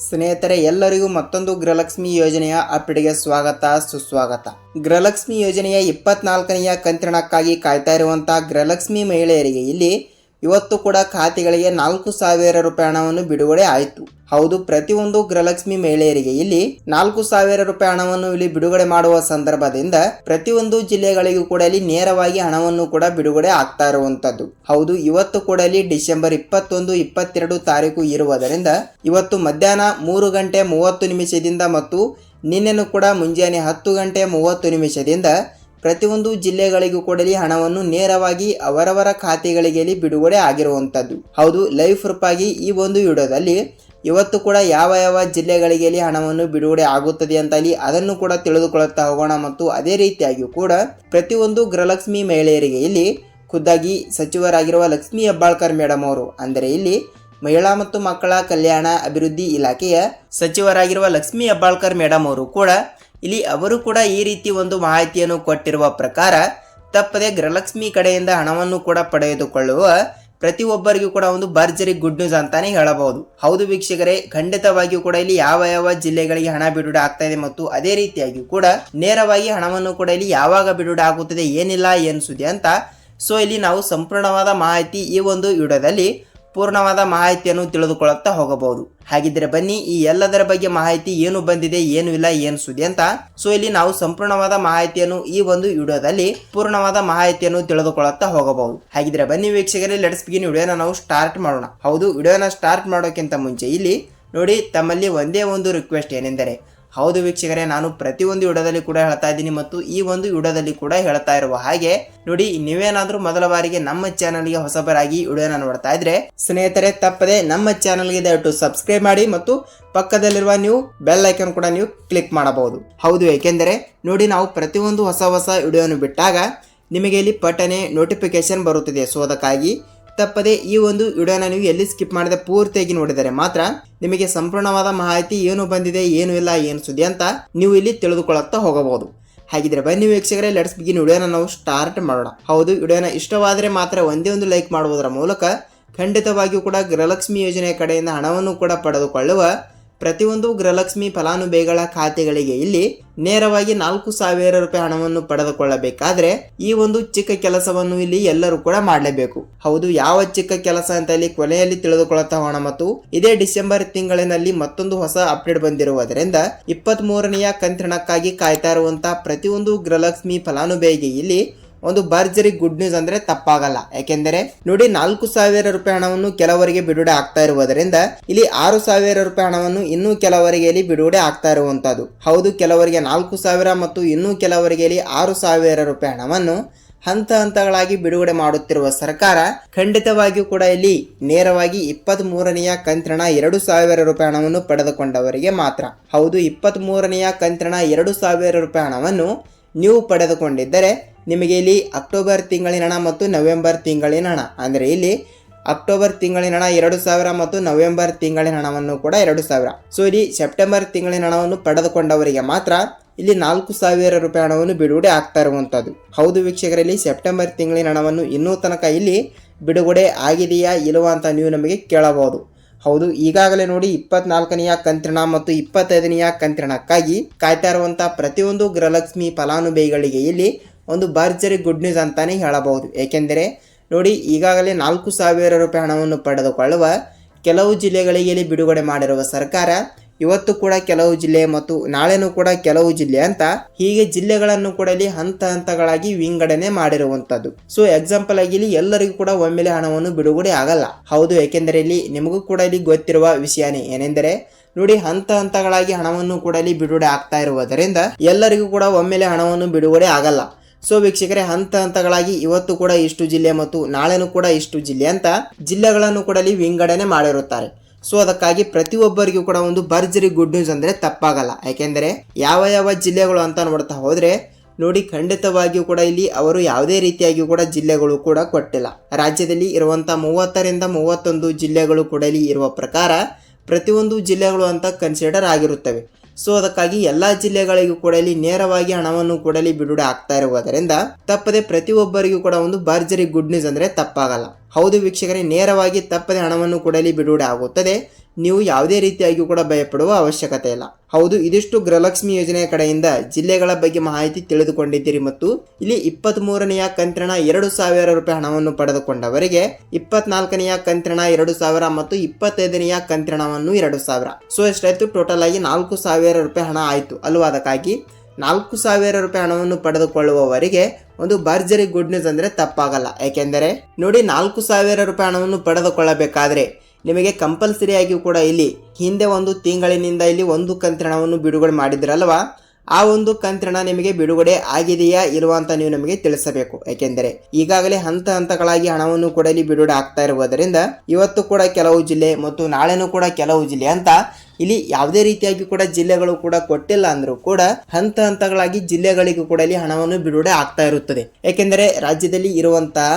ಸ್ನೇಹಿತರೆ, ಎಲ್ಲರಿಗೂ ಮತ್ತೊಂದು ಗೃಹಲಕ್ಷ್ಮಿ ಯೋಜನೆಯ ಅಪ್ಡೇಟ್ಗೆ ಸ್ವಾಗತ, ಸುಸ್ವಾಗತ. ಗೃಹಲಕ್ಷ್ಮಿ ಯೋಜನೆಯ ಇಪ್ಪತ್ನಾಲ್ಕನೆಯ ಕಂತಿನಕ್ಕಾಗಿ ಕಾಯ್ತಾ ಇರುವಂತಹ ಗೃಹಲಕ್ಷ್ಮಿ ಮಹಿಳೆಯರಿಗೆ ಇಲ್ಲಿ ಇವತ್ತು ಕೂಡ ಖಾತೆಗಳಿಗೆ ನಾಲ್ಕು ಸಾವಿರ ರೂಪಾಯಿ ಹಣವನ್ನು ಬಿಡುಗಡೆ ಆಯಿತು. ಹೌದು, ಪ್ರತಿಯೊಂದು ಗೃಹಲಕ್ಷ್ಮಿ ಮಹಿಳೆಯರಿಗೆ ಇಲ್ಲಿ ನಾಲ್ಕು ಸಾವಿರ ರೂಪಾಯಿ ಹಣವನ್ನು ಇಲ್ಲಿ ಬಿಡುಗಡೆ ಮಾಡುವ ಸಂದರ್ಭದಿಂದ ಪ್ರತಿಯೊಂದು ಜಿಲ್ಲೆಗಳಿಗೂ ಕೂಡ ಇಲ್ಲಿ ನೇರವಾಗಿ ಹಣವನ್ನು ಕೂಡ ಬಿಡುಗಡೆ ಆಗ್ತಾ ಇರುವಂತದ್ದು ಹೌದು, ಇವತ್ತು ಕೂಡ ಇಲ್ಲಿ ಡಿಸೆಂಬರ್ ಇಪ್ಪತ್ತೊಂದು, ಇಪ್ಪತ್ತೆರಡು ತಾರೀಕು ಇರುವುದರಿಂದ ಇವತ್ತು ಮಧ್ಯಾಹ್ನ ಮೂರು ಗಂಟೆ ಮೂವತ್ತು ನಿಮಿಷದಿಂದ ಮತ್ತು ನಿನ್ನೆನೂ ಕೂಡ ಮುಂಜಾನೆ ಹತ್ತು ಗಂಟೆ ಮೂವತ್ತು ನಿಮಿಷದಿಂದ ಪ್ರತಿಯೊಂದು ಜಿಲ್ಲೆಗಳಿಗೂ ಕೊಡಲಿ ಹಣವನ್ನು ನೇರವಾಗಿ ಅವರವರ ಖಾತೆಗಳಿಗೆ ಬಿಡುಗಡೆ ಆಗಿರುವಂಥದ್ದು. ಹೌದು ಲೈಫ್ ರೂಪಾಗಿ ಈ ಒಂದು ವಿಡಿಯೋದಲ್ಲಿ ಇವತ್ತು ಕೂಡ ಯಾವ ಯಾವ ಜಿಲ್ಲೆಗಳಿಗೆ ಹಣವನ್ನು ಬಿಡುಗಡೆ ಆಗುತ್ತದೆ ಅಂತ ಅಲ್ಲಿ ಅದನ್ನು ಕೂಡ ತಿಳಿದುಕೊಳ್ಳುತ್ತಾ ಹೋಗೋಣ. ಮತ್ತು ಅದೇ ರೀತಿಯಾಗಿಯೂ ಕೂಡ ಪ್ರತಿಯೊಂದು ಗೃಹಲಕ್ಷ್ಮಿ ಮಹಿಳೆಯರಿಗೆ ಇಲ್ಲಿ ಖುದ್ದಾಗಿ ಸಚಿವರಾಗಿರುವ ಲಕ್ಷ್ಮೀ ಹೆಬ್ಬಾಳ್ಕರ್ ಮೇಡಮ್ ಅವರು, ಅಂದರೆ ಇಲ್ಲಿ ಮಹಿಳಾ ಮತ್ತು ಮಕ್ಕಳ ಕಲ್ಯಾಣ ಅಭಿವೃದ್ಧಿ ಇಲಾಖೆಯ ಸಚಿವರಾಗಿರುವ ಲಕ್ಷ್ಮೀ ಹೆಬ್ಬಾಳ್ಕರ್ ಮೇಡಮ್ ಅವರು ಕೂಡ ಇಲ್ಲಿ ಅವರು ಕೂಡ ಈ ರೀತಿ ಒಂದು ಮಾಹಿತಿಯನ್ನು ಕೊಟ್ಟಿರುವ ಪ್ರಕಾರ ತಪ್ಪದೆ ಗೃಹಲಕ್ಷ್ಮಿ ಕಡೆಯಿಂದ ಹಣವನ್ನು ಕೂಡ ಪಡೆದುಕೊಳ್ಳುವ ಪ್ರತಿಯೊಬ್ಬರಿಗೂ ಕೂಡ ಒಂದು ಭರ್ಜರಿ ಗುಡ್ ನ್ಯೂಸ್ ಅಂತಾನೆ ಹೇಳಬಹುದು. ಹೌದು ವೀಕ್ಷಕರೇ, ಖಂಡಿತವಾಗಿಯೂ ಕೂಡ ಇಲ್ಲಿ ಯಾವ ಯಾವ ಜಿಲ್ಲೆಗಳಿಗೆ ಹಣ ಬಿಡುಗಡೆ ಆಗ್ತಾ ಇದೆ ಮತ್ತು ಅದೇ ರೀತಿಯಾಗಿ ಕೂಡ ನೇರವಾಗಿ ಹಣವನ್ನು ಕೂಡ ಇಲ್ಲಿ ಯಾವಾಗ ಬಿಡುಗಡೆ ಆಗುತ್ತದೆ, ಏನಿಲ್ಲ ಏನು ಸುದ್ದಿ ಅಂತ. ಸೊ ಇಲ್ಲಿ ನಾವು ಸಂಪೂರ್ಣವಾದ ಮಾಹಿತಿ ಈ ಒಂದು ವಿಡಿಯೋದಲ್ಲಿ ಪೂರ್ಣವಾದ ಮಾಹಿತಿಯನ್ನು ತಿಳಿದುಕೊಳ್ಳುತ್ತಾ ಹೋಗಬಹುದು. ಹಾಗಿದ್ರೆ ಬನ್ನಿ, ಈ ಎಲ್ಲದರ ಬಗ್ಗೆ ಮಾಹಿತಿ ಏನು ಬಂದಿದೆ, ಏನು ಇಲ್ಲ, ಏನು ಸುದ್ದಿ ಅಂತ. ಸೊ ಇಲ್ಲಿ ನಾವು ಸಂಪೂರ್ಣವಾದ ಮಾಹಿತಿಯನ್ನು ಈ ಒಂದು ವಿಡಿಯೋದಲ್ಲಿ ಪೂರ್ಣವಾದ ಮಾಹಿತಿಯನ್ನು ತಿಳಿದುಕೊಳ್ಳುತ್ತಾ ಹೋಗಬಹುದು. ಹಾಗಿದ್ರೆ ಬನ್ನಿ ವೀಕ್ಷಕರೇ ಲೆಟ್ಸ್ ಬಿಗಿನ್ ವಿಡಿಯೋನ ನಾವು ಸ್ಟಾರ್ಟ್ ಮಾಡೋಣ. ಹೌದು, ವಿಡಿಯೋನ ಸ್ಟಾರ್ಟ್ ಮಾಡೋಕ್ಕಿಂತ ಮುಂಚೆ ಇಲ್ಲಿ ನೋಡಿ, ತಮ್ಮಲ್ಲಿ ಒಂದೇ ಒಂದು ರಿಕ್ವೆಸ್ಟ್ ಏನೆಂದರೆ ಹೌದು ವೀಕ್ಷಕರೇ, ನಾನು ಪ್ರತಿಯೊಂದು ವಿಡಿಯೋದಲ್ಲಿ ಕೂಡ ಹೇಳ್ತಾ ಇದ್ದೀನಿ ಮತ್ತು ಈ ಒಂದು ವಿಡಿಯೋದಲ್ಲಿ ಕೂಡ ಹೇಳ್ತಾ ಇರುವ ಹಾಗೆ, ನೋಡಿ, ನೀವೇನಾದ್ರೂ ಮೊದಲ ಬಾರಿಗೆ ನಮ್ಮ ಚಾನಲ್ಗೆ ಹೊಸಬರಾಗಿ ವಿಡಿಯೋನ ನೋಡ್ತಾ ಇದ್ರೆ, ಸ್ನೇಹಿತರೆ, ತಪ್ಪದೆ ನಮ್ಮ ಚಾನಲ್ಗೆ ದಯವಿಟ್ಟು ಸಬ್ಸ್ಕ್ರೈಬ್ ಮಾಡಿ ಮತ್ತು ಪಕ್ಕದಲ್ಲಿರುವ ನೀವು ಬೆಲ್ ಐಕನ್ ಕೂಡ ನೀವು ಕ್ಲಿಕ್ ಮಾಡಬಹುದು. ಹೌದು, ಏಕೆಂದರೆ, ನೋಡಿ, ನಾವು ಪ್ರತಿಯೊಂದು ಹೊಸ ಹೊಸ ವಿಡಿಯೋನು ಬಿಟ್ಟಾಗ, ನಿಮಗೆ ಇಲ್ಲಿ ಪಟ್ಟನೆ ನೋಟಿಫಿಕೇಶನ್ ಬರುತ್ತಿದೆ. ಸೊ, ಅದಕ್ಕಾಗಿ ತಪ್ಪದೆ ಈ ಒಂದು ವಿಡಿಯೋನ ನೀವು ಎಲ್ಲಿ ಸ್ಕಿಪ್ ಮಾಡದೆ ಪೂರ್ತಿಯಾಗಿ ನೋಡಿದರೆ ಮಾತ್ರ ನಿಮಗೆ ಸಂಪೂರ್ಣವಾದ ಮಾಹಿತಿ ಏನು ಬಂದಿದೆ, ಏನು ಇಲ್ಲ, ಏನು ಸುದ್ದಿ ಅಂತ ನೀವು ಇಲ್ಲಿ ತಿಳಿದುಕೊಳ್ಳುತ್ತಾ ಹೋಗಬಹುದು. ಹಾಗಿದ್ರೆ ಬನ್ನಿ ವೀಕ್ಷಕರೇ ಲೆಟ್ಸ್ ಬಿಗಿನ್ ವಿಡಿಯೋನ ನಾವು ಸ್ಟಾರ್ಟ್ ಮಾಡೋಣ. ಹೌದು, ವಿಡಿಯೋನ ಇಷ್ಟವಾದರೆ ಮಾತ್ರ ಒಂದೇ ಒಂದು ಲೈಕ್ ಮಾಡುವುದರ ಮೂಲಕ ಖಂಡಿತವಾಗಿಯೂ ಕೂಡ ಗೃಹಲಕ್ಷ್ಮಿ ಯೋಜನೆಯ ಕಡೆಯಿಂದ ಹಣವನ್ನು ಕೂಡ ಪಡೆದುಕೊಳ್ಳುವ ಪ್ರತಿಯೊಂದು ಗೃಹಲಕ್ಷ್ಮಿ ಫಲಾನುಭವಿಗಳ ಖಾತೆಗಳಿಗೆ ಇಲ್ಲಿ ನೇರವಾಗಿ ನಾಲ್ಕು ಸಾವಿರ ರೂಪಾಯಿ ಹಣವನ್ನು ಪಡೆದುಕೊಳ್ಳಬೇಕಾದ್ರೆ ಈ ಒಂದು ಚಿಕ್ಕ ಕೆಲಸವನ್ನು ಇಲ್ಲಿ ಎಲ್ಲರೂ ಕೂಡ ಮಾಡಲೇಬೇಕು. ಹೌದು, ಯಾವ ಚಿಕ್ಕ ಕೆಲಸ ಅಂತ ಇಲ್ಲಿ ಕೊನೆಯಲ್ಲಿ ತಿಳಿದುಕೊಳ್ಳುತ್ತಾ ಹೋಣ ಮತ್ತು ಇದೇ ಡಿಸೆಂಬರ್ ತಿಂಗಳಿನಲ್ಲಿ ಮತ್ತೊಂದು ಹೊಸ ಅಪ್ಡೇಟ್ ಬಂದಿರುವುದರಿಂದ ಇಪ್ಪತ್ತ್ ಮೂರನೆಯ ಕಂತಿನಕ್ಕಾಗಿ ಕಾಯ್ತಾ ಇರುವಂತಹ ಪ್ರತಿಯೊಂದು ಗೃಹಲಕ್ಷ್ಮಿ ಫಲಾನುಭವಿಗೆ ಇಲ್ಲಿ ಒಂದು ಭರ್ಜರಿ ಗುಡ್ ನ್ಯೂಸ್ ಅಂದ್ರೆ ತಪ್ಪಾಗಲ್ಲ. ಯಾಕೆಂದರೆ ನೋಡಿ ನಾಲ್ಕು ಸಾವಿರ ರೂಪಾಯಿ ಹಣವನ್ನು ಕೆಲವರಿಗೆ ಬಿಡುಗಡೆ ಆಗ್ತಾ ಇರುವುದರಿಂದ ಇಲ್ಲಿ ಆರು ಸಾವಿರ ರೂಪಾಯಿ ಹಣವನ್ನು ಇನ್ನೂ ಕೆಲವರಿಗೆ ಇಲ್ಲಿ ಬಿಡುಗಡೆ ಆಗ್ತಾ ಇರುವಂತದ್ದು ಹೌದು, ಕೆಲವರಿಗೆ ನಾಲ್ಕು ಸಾವಿರ ಮತ್ತು ಇನ್ನೂ ಕೆಲವರಿಗೆ ಇಲ್ಲಿ ಆರು ಸಾವಿರ ರೂಪಾಯಿ ಹಣವನ್ನು ಹಂತ ಹಂತಗಳಾಗಿ ಬಿಡುಗಡೆ ಮಾಡುತ್ತಿರುವ ಸರ್ಕಾರ ಖಂಡಿತವಾಗಿಯೂ ಕೂಡ ಇಲ್ಲಿ ನೇರವಾಗಿ ಇಪ್ಪತ್ತ್ ಮೂರನೆಯ ಕಂತಿನ ಎರಡು ಸಾವಿರ ರೂಪಾಯಿ ಹಣವನ್ನು ಪಡೆದುಕೊಂಡವರಿಗೆ ಮಾತ್ರ. ಹೌದು ಇಪ್ಪತ್ತ್ ಮೂರನೆಯ ಕಂತಿನ ಎರಡು ಸಾವಿರ ರೂಪಾಯಿ ಹಣವನ್ನು ನೀವು ಪಡೆದುಕೊಂಡಿದ್ದರೆ ನಿಮಗೆ ಇಲ್ಲಿ ಅಕ್ಟೋಬರ್ ತಿಂಗಳಿನ ಹಣ ಮತ್ತು ನವೆಂಬರ್ ತಿಂಗಳಿನ ಹಣ. ಅಂದರೆ ಇಲ್ಲಿ ಅಕ್ಟೋಬರ್ ತಿಂಗಳಿನ ಹಣ ಎರಡು ಸಾವಿರ ಮತ್ತು ನವೆಂಬರ್ ತಿಂಗಳಿನ ಹಣವನ್ನು ಕೂಡ ಎರಡು ಸಾವಿರ. ಸೊ ಇಲ್ಲಿ ಸೆಪ್ಟೆಂಬರ್ ತಿಂಗಳಿನ ಹಣವನ್ನು ಪಡೆದುಕೊಂಡವರಿಗೆ ಮಾತ್ರ ಇಲ್ಲಿ ನಾಲ್ಕು ಸಾವಿರ ರೂಪಾಯಿ ಹಣವನ್ನು ಬಿಡುಗಡೆ ಆಗ್ತಾ ಇರುವಂಥದ್ದು. ಹೌದು ವೀಕ್ಷಕರಲ್ಲಿ ಸೆಪ್ಟೆಂಬರ್ ತಿಂಗಳಿನ ಹಣವನ್ನು ಇನ್ನೂ ತನಕ ಇಲ್ಲಿ ಬಿಡುಗಡೆ ಆಗಿದೆಯಾ ಇಲ್ಲವಾ ಅಂತ ನೀವು ನಮಗೆ ಕೇಳಬಹುದು. ಹೌದು, ಈಗಾಗಲೇ ನೋಡಿ ಇಪ್ಪತ್ನಾಲ್ಕನೆಯ ಕಂತ್ರಣ ಮತ್ತು ಇಪ್ಪತ್ತೈದನೆಯ ಕಂತ್ರಣಕ್ಕಾಗಿ ಕಾಯ್ತಾ ಇರುವಂತಹ ಪ್ರತಿಯೊಂದು ಗೃಹಲಕ್ಷ್ಮಿ ಫಲಾನುಭವಿಗಳಿಗೆ ಇಲ್ಲಿ ಒಂದು ಭರ್ಜರಿ ಗುಡ್ ನ್ಯೂಸ್ ಅಂತಾನೆ ಹೇಳಬಹುದು. ಏಕೆಂದರೆ, ನೋಡಿ, ಈಗಾಗಲೇ ನಾಲ್ಕು ಸಾವಿರ ರೂಪಾಯಿ ಹಣವನ್ನು ಪಡೆದುಕೊಳ್ಳುವ ಕೆಲವು ಜಿಲ್ಲೆಗಳಿಗೆ ಬಿಡುಗಡೆ ಮಾಡಿರುವ ಸರ್ಕಾರ, ಇವತ್ತು ಕೂಡ ಕೆಲವು ಜಿಲ್ಲೆ ಮತ್ತು ನಾಳೆನೂ ಕೂಡ ಕೆಲವು ಜಿಲ್ಲೆ ಅಂತ ಹೀಗೆ ಜಿಲ್ಲೆಗಳನ್ನು ಕೂಡ ಇಲ್ಲಿ ಹಂತ ಹಂತಗಳಾಗಿ ವಿಂಗಡಣೆ ಮಾಡಿರುವಂತದ್ದು ಸೊ ಎಕ್ಸಾಂಪಲ್ ಆಗಿ ಇಲ್ಲಿ ಎಲ್ಲರಿಗೂ ಕೂಡ ಒಮ್ಮೆಲೆ ಹಣವನ್ನು ಬಿಡುಗಡೆ ಆಗಲ್ಲ. ಹೌದು, ಏಕೆಂದರೆ ಇಲ್ಲಿ ನಿಮಗೂ ಕೂಡ ಇಲ್ಲಿ ಗೊತ್ತಿರುವ ವಿಷಯನೇ ಏನೆಂದರೆ, ನೋಡಿ, ಹಂತ ಹಂತಗಳಾಗಿ ಹಣವನ್ನು ಕೂಡ ಇಲ್ಲಿ ಬಿಡುಗಡೆ ಆಗ್ತಾ ಇರುವುದರಿಂದ ಎಲ್ಲರಿಗೂ ಕೂಡ ಒಮ್ಮೆಲೆ ಹಣವನ್ನು ಬಿಡುಗಡೆ ಆಗಲ್ಲ. ಸೊ ವೀಕ್ಷಕರೇ, ಹಂತ ಹಂತಗಳಾಗಿ ಇವತ್ತು ಕೂಡ ಇಷ್ಟು ಜಿಲ್ಲೆ ಮತ್ತು ನಾಳೆನೂ ಕೂಡ ಇಷ್ಟು ಜಿಲ್ಲೆ ಅಂತ ಜಿಲ್ಲೆಗಳನ್ನು ಕೂಡ ಇಲ್ಲಿ ವಿಂಗಡಣೆ ಮಾಡಿರುತ್ತಾರೆ. ಸೊ ಅದಕ್ಕಾಗಿ ಪ್ರತಿಯೊಬ್ಬರಿಗೂ ಕೂಡ ಒಂದು ಭರ್ಜರಿ ಗುಡ್ ನ್ಯೂಸ್ ಅಂದರೆ ತಪ್ಪಾಗಲ್ಲ. ಯಾಕೆಂದರೆ, ಯಾವ ಯಾವ ಜಿಲ್ಲೆಗಳು ಅಂತ ನೋಡ್ತಾ ಹೋದರೆ, ನೋಡಿ ಖಂಡಿತವಾಗಿಯೂ ಕೂಡ ಇಲ್ಲಿ ಅವರು ಯಾವುದೇ ರೀತಿಯಾಗಿಯೂ ಕೂಡ ಜಿಲ್ಲೆಗಳು ಕೂಡ ಕೊಟ್ಟಿಲ್ಲ. ರಾಜ್ಯದಲ್ಲಿ ಇರುವಂಥ ಮೂವತ್ತರಿಂದ ಮೂವತ್ತೊಂದು ಜಿಲ್ಲೆಗಳು ಕೂಡ ಇಲ್ಲಿ ಇರುವ ಪ್ರಕಾರ ಪ್ರತಿಯೊಂದು ಜಿಲ್ಲೆಗಳು ಅಂತ ಕನ್ಸಿಡರ್ ಆಗಿರುತ್ತವೆ. ಸೊ ಅದಕ್ಕಾಗಿ ಎಲ್ಲಾ ಜಿಲ್ಲೆಗಳಿಗೂ ಕೂಡ ಇಲ್ಲಿ ನೇರವಾಗಿ ಹಣವನ್ನು ಕೊಡಲಿ ಬಿಡುಗಡೆ ಆಗ್ತಾ ಇರುವುದರಿಂದ ತಪ್ಪದೆ ಪ್ರತಿಯೊಬ್ಬರಿಗೂ ಕೂಡ ಒಂದು ಭರ್ಜರಿ ಗುಡ್ ನ್ಯೂಸ್ ಅಂದ್ರೆ ತಪ್ಪಾಗಲ್ಲ. ಹೌದು ವೀಕ್ಷಕರೇ, ನೇರವಾಗಿ ತಪ್ಪದೆ ಹಣವನ್ನು ಕೂಡ ಇಲ್ಲಿ ಬಿಡುಗಡೆ ಆಗುತ್ತದೆ. ನೀವು ಯಾವುದೇ ರೀತಿಯಾಗಿ ಕೂಡ ಭಯಪಡುವ ಅವಶ್ಯಕತೆ ಇಲ್ಲ. ಹೌದು, ಇದಿಷ್ಟು ಗೃಹಲಕ್ಷ್ಮಿ ಯೋಜನೆಯ ಕಡೆಯಿಂದ ಜಿಲ್ಲೆಗಳ ಬಗ್ಗೆ ಮಾಹಿತಿ ತಿಳಿದುಕೊಂಡಿದ್ದೀರಿ ಮತ್ತು ಇಲ್ಲಿ ಇಪ್ಪತ್ತ್ ಮೂರನೆಯ ಕಂತಿನ ಎರಡು ಸಾವಿರ ರೂಪಾಯಿ ಹಣವನ್ನು ಪಡೆದುಕೊಂಡವರಿಗೆ ಇಪ್ಪತ್ನಾಲ್ಕನೆಯ ಕಂತ್ರಣ ಎರಡು ಸಾವಿರ ಮತ್ತು ಇಪ್ಪತ್ತೈದನೆಯ ಕಂತಿನವನ್ನು ಎರಡು ಸಾವಿರ. ಸೊ, ಎಷ್ಟಾಯ್ತು? ಟೋಟಲ್ ಆಗಿ ನಾಲ್ಕು ಸಾವಿರ ರೂಪಾಯಿ ಹಣ ಆಯಿತು. ಅಲ್ವಾ ಅದಕ್ಕಾಗಿ ನಾಲ್ಕು ಸಾವಿರ ರೂಪಾಯಿ ಹಣವನ್ನು ಪಡೆದುಕೊಳ್ಳುವವರಿಗೆ ಒಂದು ಭರ್ಜರಿ ಗುಡ್ ನ್ಯೂಸ್ ಅಂದರೆ ತಪ್ಪಾಗಲ್ಲ. ಯಾಕೆಂದರೆ ನೋಡಿ, ನಾಲ್ಕು ಸಾವಿರ ರೂಪಾಯಿ ಹಣವನ್ನು ಪಡೆದುಕೊಳ್ಳಬೇಕಾದ್ರೆ ನಿಮಗೆ ಕಂಪಲ್ಸರಿ ಆಗಿಯೂ ಕೂಡ ಇಲ್ಲಿ ಹಿಂದೆ ಒಂದು ತಿಂಗಳಿನಿಂದ ಇಲ್ಲಿ ಒಂದು ಕಂತ್ರಣವನ್ನು ಬಿಡುಗಡೆ ಮಾಡಿದ್ರಲ್ವಾ? ಆ ಒಂದು ಕಂತ್ರಣ ನಿಮಗೆ ಬಿಡುಗಡೆ ಆಗಿದೆಯಾ, ಇಲ್ವಾ ಅಂತ ನೀವು ನಮಗೆ ತಿಳಿಸಬೇಕು. ಯಾಕೆಂದರೆ ಈಗಾಗಲೇ ಹಂತ ಹಂತಗಳಾಗಿ ಹಣವನ್ನು ಕೂಡ ಇಲ್ಲಿ ಬಿಡುಗಡೆ ಆಗ್ತಾ ಇರುವುದರಿಂದ ಇವತ್ತು ಕೂಡ ಕೆಲವು ಜಿಲ್ಲೆ ಮತ್ತು ನಾಳೆನೂ ಕೂಡ ಕೆಲವು ಜಿಲ್ಲೆ ಅಂತ ಇಲ್ಲಿ ಯಾವುದೇ ರೀತಿಯಾಗಿ ಕೂಡ ಜಿಲ್ಲೆಗಳು ಕೂಡ ಕೊಟ್ಟಿಲ್ಲ ಅಂದರೂ ಕೂಡ ಹಂತ ಹಂತಗಳಾಗಿ ಜಿಲ್ಲೆಗಳಿಗೂ ಕೂಡ ಇಲ್ಲಿ ಹಣವನ್ನು ಬಿಡುಗಡೆ ಆಗ್ತಾ ಇರುತ್ತದೆ. ಯಾಕೆಂದರೆ ರಾಜ್ಯದಲ್ಲಿ ಇರುವಂತಹ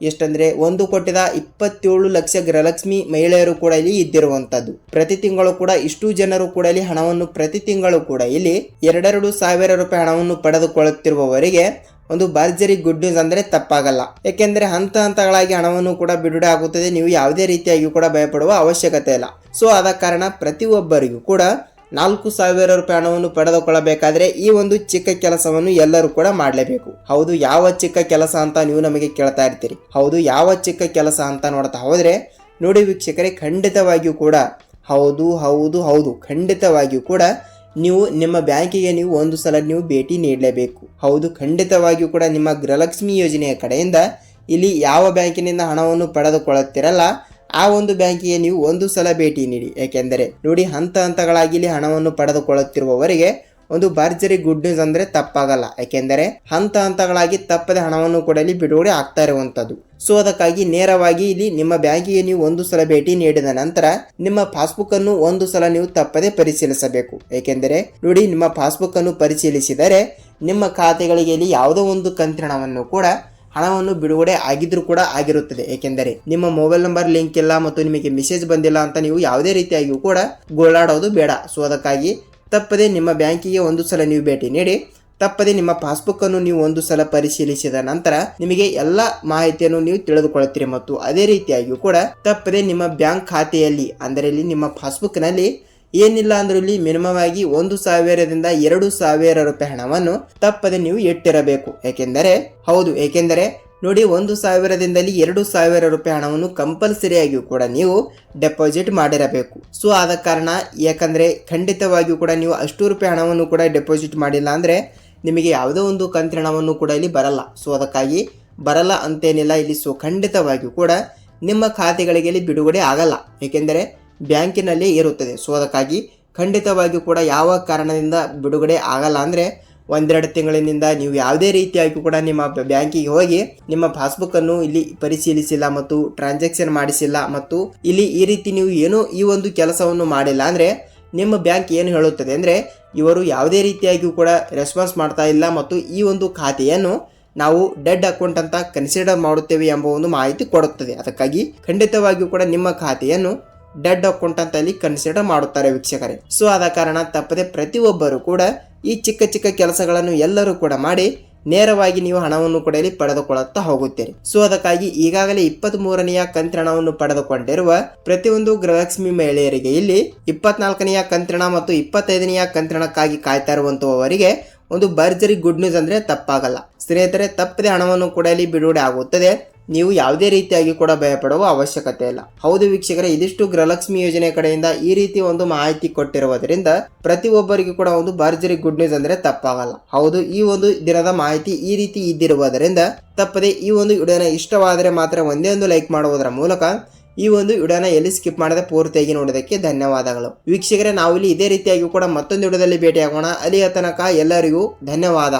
ಎಷ್ಟಂದ್ರೆ ಒಂದು ಕೋಟಿದ ಇಪ್ಪತ್ತೇಳು ಲಕ್ಷ ಗೃಹಲಕ್ಷ್ಮಿ ಮಹಿಳೆಯರು ಕೂಡ ಇಲ್ಲಿ ಇದ್ದಿರುವಂತದ್ದು. ಪ್ರತಿ ತಿಂಗಳು ಕೂಡ ಇಷ್ಟು ಜನರು ಕೂಡ ಇಲ್ಲಿ ಹಣವನ್ನು ಪ್ರತಿ ತಿಂಗಳು ಕೂಡ ಇಲ್ಲಿ ಎರಡೆರಡು ಸಾವಿರ ರೂಪಾಯಿ ಹಣವನ್ನು ಪಡೆದುಕೊಳ್ಳುತ್ತಿರುವವರಿಗೆ ಒಂದು ಭರ್ಜರಿ ಗುಡ್ ನ್ಯೂಸ್ ಅಂದ್ರೆ ತಪ್ಪಾಗಲ್ಲ. ಯಾಕೆಂದ್ರೆ ಹಂತ ಹಂತಗಳಾಗಿ ಹಣವನ್ನು ಕೂಡ ಬಿಡುಗಡೆ ಆಗುತ್ತದೆ. ನೀವು ಯಾವುದೇ ರೀತಿಯಾಗಿ ಕೂಡ ಭಯಪಡುವ ಅವಶ್ಯಕತೆ ಇಲ್ಲ. ಸೊ ಆದ ಕಾರಣ ಪ್ರತಿಯೊಬ್ಬರಿಗೂ ಕೂಡ ನಾಲ್ಕು ಸಾವಿರ ರೂಪಾಯಿ ಹಣವನ್ನು ಪಡೆದುಕೊಳ್ಳಬೇಕಾದ್ರೆ ಈ ಒಂದು ಚಿಕ್ಕ ಕೆಲಸವನ್ನು ಎಲ್ಲರೂ ಕೂಡ ಮಾಡಲೇಬೇಕು. ಹೌದು, ಯಾವ ಚಿಕ್ಕ ಕೆಲಸ ಅಂತ ನೀವು ನಮಗೆ ಕೇಳ್ತಾ ಇರ್ತೀರಿ? ಹೌದು, ಯಾವ ಚಿಕ್ಕ ಕೆಲಸ ಅಂತ ನೋಡ್ತಾ ಹೋದ್ರೆ, ನೋಡಿ ವೀಕ್ಷಕರೇ, ಖಂಡಿತವಾಗಿಯೂ ಕೂಡ, ಹೌದು ಹೌದು ಹೌದು, ಖಂಡಿತವಾಗಿಯೂ ಕೂಡ ನೀವು ನಿಮ್ಮ ಬ್ಯಾಂಕಿಗೆ ನೀವು ಒಂದು ಸಲ ನೀವು ಭೇಟಿ ನೀಡಲೇಬೇಕು. ಹೌದು, ಖಂಡಿತವಾಗಿಯೂ ಕೂಡ ನಿಮ್ಮ ಗೃಹಲಕ್ಷ್ಮಿ ಯೋಜನೆಯ ಕಡೆಯಿಂದ ಇಲ್ಲಿ ಯಾವ ಬ್ಯಾಂಕಿನಿಂದ ಹಣವನ್ನು ಪಡೆದುಕೊಳ್ಳುತ್ತೀರಲ್ಲ ಆ ಒಂದು ಬ್ಯಾಂಕಿಗೆ ನೀವು ಒಂದು ಸಲ ಭೇಟಿ ನೀಡಿ. ಯಾಕೆಂದರೆ ನೋಡಿ ಹಂತ ಹಂತಗಳಾಗಿ ಇಲ್ಲಿ ಹಣವನ್ನು ಪಡೆದುಕೊಳ್ಳುತ್ತಿರುವವರಿಗೆ ಒಂದು ಭರ್ಜರಿ ಗುಡ್ ನ್ಯೂಸ್ ಅಂದ್ರೆ ತಪ್ಪಾಗಲ್ಲ. ಯಾಕೆಂದರೆ ಹಂತ ಹಂತಗಳಾಗಿ ತಪ್ಪದೆ ಹಣವನ್ನು ಕೂಡ ಇಲ್ಲಿ ಬಿಡುಗಡೆ ಆಗ್ತಾ ಇರುವಂಥದ್ದು. ಸೊ ಅದಕ್ಕಾಗಿ ನೇರವಾಗಿ ಇಲ್ಲಿ ನಿಮ್ಮ ಬ್ಯಾಂಕಿಗೆ ನೀವು ಒಂದು ಸಲ ಭೇಟಿ ನೀಡಿದ ನಂತರ ನಿಮ್ಮ ಪಾಸ್ಬುಕ್ ಅನ್ನು ಒಂದು ಸಲ ನೀವು ತಪ್ಪದೆ ಪರಿಶೀಲಿಸಬೇಕು. ಏಕೆಂದರೆ ನೋಡಿ ನಿಮ್ಮ ಪಾಸ್ಬುಕ್ ಅನ್ನು ಪರಿಶೀಲಿಸಿದರೆ ನಿಮ್ಮ ಖಾತೆಗಳಿಗೆ ಇಲ್ಲಿ ಯಾವುದೋ ಒಂದು ಕಂತಿನವನ್ನು ಕೂಡ ಹಣವನ್ನು ಬಿಡುಗಡೆ ಆಗಿದ್ರೂ ಕೂಡ ಆಗಿರುತ್ತದೆ. ಏಕೆಂದರೆ ನಿಮ್ಮ ಮೊಬೈಲ್ ನಂಬರ್ ಲಿಂಕ್ ಇಲ್ಲ ಮತ್ತು ನಿಮಗೆ ಮೆಸೇಜ್ ಬಂದಿಲ್ಲ ಅಂತ ನೀವು ಯಾವುದೇ ರೀತಿಯಾಗಿಯೂ ಕೂಡ ಗೋಳಾಡೋದು ಬೇಡ. ಸೊ ಅದಕ್ಕಾಗಿ ತಪ್ಪದೆ ನಿಮ್ಮ ಬ್ಯಾಂಕಿಗೆ ಒಂದು ಸಲ ನೀವು ಭೇಟಿ ನೀಡಿ, ತಪ್ಪದೆ ನಿಮ್ಮ ಪಾಸ್ಬುಕ್ ಅನ್ನು ನೀವು ಒಂದು ಸಲ ಪರಿಶೀಲಿಸಿದ ನಂತರ ನಿಮಗೆ ಎಲ್ಲ ಮಾಹಿತಿಯನ್ನು ನೀವು ತಿಳಿದುಕೊಳ್ಳುತ್ತೀರಿ ಮತ್ತು ಅದೇ ರೀತಿಯಾಗಿಯೂ ಕೂಡ ತಪ್ಪದೆ ನಿಮ್ಮ ಬ್ಯಾಂಕ್ ಖಾತೆಯಲ್ಲಿ, ಅಂದರೆ ನಿಮ್ಮ ಪಾಸ್ಬುಕ್ನಲ್ಲಿ ಏನಿಲ್ಲ ಅಂದ್ರೂ ಇಲ್ಲಿ ಮಿನಿಮಮ್ ಆಗಿ ಒಂದು ಸಾವಿರದಿಂದ ಎರಡು ಸಾವಿರ ರೂಪಾಯಿ ಹಣವನ್ನು ತಪ್ಪದೆ ನೀವು ಇಟ್ಟಿರಬೇಕು. ಏಕೆಂದರೆ, ಹೌದು, ಏಕೆಂದರೆ ನೋಡಿ ಒಂದು ಸಾವಿರದಿಂದಲೇ ಎರಡು ಸಾವಿರ ರೂಪಾಯಿ ಹಣವನ್ನು ಕಂಪಲ್ಸರಿಯಾಗಿಯೂ ಕೂಡ ನೀವು ಡೆಪಾಸಿಟ್ ಮಾಡಿರಬೇಕು. ಸೊ, ಆದ ಕಾರಣ ಯಾಕಂದರೆ ಖಂಡಿತವಾಗಿಯೂ ಕೂಡ ನೀವು ಅಷ್ಟು ರೂಪಾಯಿ ಹಣವನ್ನು ಕೂಡ ಡೆಪಾಸಿಟ್ ಮಾಡಿಲ್ಲ ಅಂದರೆ ನಿಮಗೆ ಯಾವುದೋ ಒಂದು ಕಂತಿನ ಹಣವನ್ನು ಕೂಡ ಇಲ್ಲಿ ಬರಲ್ಲ. ಸೊ, ಅದಕ್ಕಾಗಿ ಬರಲ್ಲ ಅಂತೇನಿಲ್ಲ ಇಲ್ಲಿ. ಸೊ, ಖಂಡಿತವಾಗಿಯೂ ಕೂಡ ನಿಮ್ಮ ಖಾತೆಗಳಿಗೆ ಇಲ್ಲಿ ಬಿಡುಗಡೆ ಆಗಲ್ಲ. ಏಕೆಂದರೆ ಬ್ಯಾಂಕಿನಲ್ಲಿ ಇರುತ್ತದೆ. ಸೊ ಅದಕ್ಕಾಗಿ ಖಂಡಿತವಾಗಿಯೂ ಕೂಡ ಯಾವ ಕಾರಣದಿಂದ ಬಿಡುಗಡೆ ಆಗಲ್ಲ ಅಂದರೆ ಒಂದೆರಡು ತಿಂಗಳಿನಿಂದ ನೀವು ಯಾವುದೇ ರೀತಿಯಾಗಿ ಕೂಡ ನಿಮ್ಮ ಬ್ಯಾಂಕಿಗೆ ಹೋಗಿ ನಿಮ್ಮ ಪಾಸ್ಬುಕ್ ಅನ್ನು ಇಲ್ಲಿ ಪರಿಶೀಲಿಸಿಲ್ಲ ಮತ್ತು ಟ್ರಾನ್ಸಾಕ್ಷನ್ ಮಾಡಿಸಿಲ್ಲ ಮತ್ತು ಇಲ್ಲಿ ಈ ರೀತಿ ನೀವು ಏನೂ ಈ ಒಂದು ಕೆಲಸವನ್ನು ಮಾಡಿಲ್ಲ ಅಂದರೆ ನಿಮ್ಮ ಬ್ಯಾಂಕ್ ಏನು ಹೇಳುತ್ತದೆ ಅಂದರೆ ಇವರು ಯಾವುದೇ ರೀತಿಯಾಗಿಯೂ ಕೂಡ ರೆಸ್ಪಾನ್ಸ್ ಮಾಡ್ತಾ ಇಲ್ಲ ಮತ್ತು ಈ ಒಂದು ಖಾತೆಯನ್ನು ನಾವು ಡೆಡ್ ಅಕೌಂಟ್ ಅಂತ ಕನ್ಸಿಡರ್ ಮಾಡುತ್ತೇವೆ ಎಂಬ ಒಂದು ಮಾಹಿತಿ ಕೊಡುತ್ತದೆ. ಅದಕ್ಕಾಗಿ ಖಂಡಿತವಾಗಿಯೂ ಕೂಡ ನಿಮ್ಮ ಖಾತೆಯನ್ನು ಡೆಡ್ ಅಕೌಂಟ್ ಅಂತ ಇಲ್ಲಿ ಕನ್ಸಿಡರ್ ಮಾಡುತ್ತಾರೆ ವೀಕ್ಷಕರೇ. ಸೊ ಆದ ಕಾರಣ ತಪ್ಪದೆ ಪ್ರತಿಯೊಬ್ಬರು ಕೂಡ ಈ ಚಿಕ್ಕ ಚಿಕ್ಕ ಕೆಲಸಗಳನ್ನು ಎಲ್ಲರೂ ಕೂಡ ಮಾಡಿ ನೇರವಾಗಿ ನೀವು ಹಣವನ್ನು ಕೂಡ ಇಲ್ಲಿ ಪಡೆದುಕೊಳ್ಳುತ್ತಾ ಹೋಗುತ್ತೀರಿ. ಸೊ ಅದಕ್ಕಾಗಿ ಈಗಾಗಲೇ ಇಪ್ಪತ್ತ್ ಮೂರನೆಯ ಕಂತಿನ ಹಣವನ್ನು ಪಡೆದುಕೊಂಡಿರುವ ಪ್ರತಿಯೊಂದು ಗೃಹಲಕ್ಷ್ಮಿ ಮಹಿಳೆಯರಿಗೆ ಇಲ್ಲಿ ಇಪ್ಪತ್ನಾಲ್ಕನೆಯ ಕಂತಿನ ಮತ್ತು ಇಪ್ಪತ್ತೈದನೆಯ ಕಂತಿನಕ್ಕಾಗಿ ಕಾಯ್ತಾ ಇರುವಂತಹವರಿಗೆ ಒಂದು ಭರ್ಜರಿ ಗುಡ್ ನ್ಯೂಸ್ ಅಂದ್ರೆ ತಪ್ಪಾಗಲ್ಲ. ಸ್ನೇಹಿತರೆ, ತಪ್ಪದೆ ಹಣವನ್ನು ಕೂಡ ಇಲ್ಲಿ ಬಿಡುಗಡೆ ಆಗುತ್ತದೆ. ನೀವು ಯಾವುದೇ ರೀತಿಯಾಗಿ ಕೂಡ ಭಯಪಡುವ ಅವಶ್ಯಕತೆ ಇಲ್ಲ. ಹೌದು ವೀಕ್ಷಕರೇ, ಇದಿಷ್ಟು ಗೃಹಲಕ್ಷ್ಮಿ ಯೋಜನೆ ಕಡೆಯಿಂದ ಈ ರೀತಿ ಒಂದು ಮಾಹಿತಿ ಕೊಟ್ಟಿರುವುದರಿಂದ ಪ್ರತಿಯೊಬ್ಬರಿಗೂ ಕೂಡ ಒಂದು ಭರ್ಜರಿ ಗುಡ್ ನ್ಯೂಸ್ ಅಂದ್ರೆ ತಪ್ಪಾಗಲ್ಲ. ಹೌದು, ಈ ಒಂದು ದಿನದ ಮಾಹಿತಿ ಈ ರೀತಿ ಇದ್ದಿರುವುದರಿಂದ ತಪ್ಪದೆ ಈ ಒಂದು ವಿಡಿಯೋನ ಇಷ್ಟವಾದರೆ ಮಾತ್ರ ಒಂದೇ ಒಂದು ಲೈಕ್ ಮಾಡುವುದರ ಮೂಲಕ ಈ ಒಂದು ವಿಡಿಯೋನ ಎಲ್ಲಿ ಸ್ಕಿಪ್ ಮಾಡದೆ ಪೂರ್ತಿಯಾಗಿ ನೋಡೋದಕ್ಕೆ ಧನ್ಯವಾದಗಳು. ವೀಕ್ಷಕರೇ ನಾವು ಇಲ್ಲಿ ಇದೇ ರೀತಿಯಾಗಿ ಕೂಡ ಮತ್ತೊಂದು ವಿಡಿಯೋದಲ್ಲಿ ಭೇಟಿಯಾಗೋಣ. ಅಲ್ಲಿಯ ತನಕ ಎಲ್ಲರಿಗೂ ಧನ್ಯವಾದ.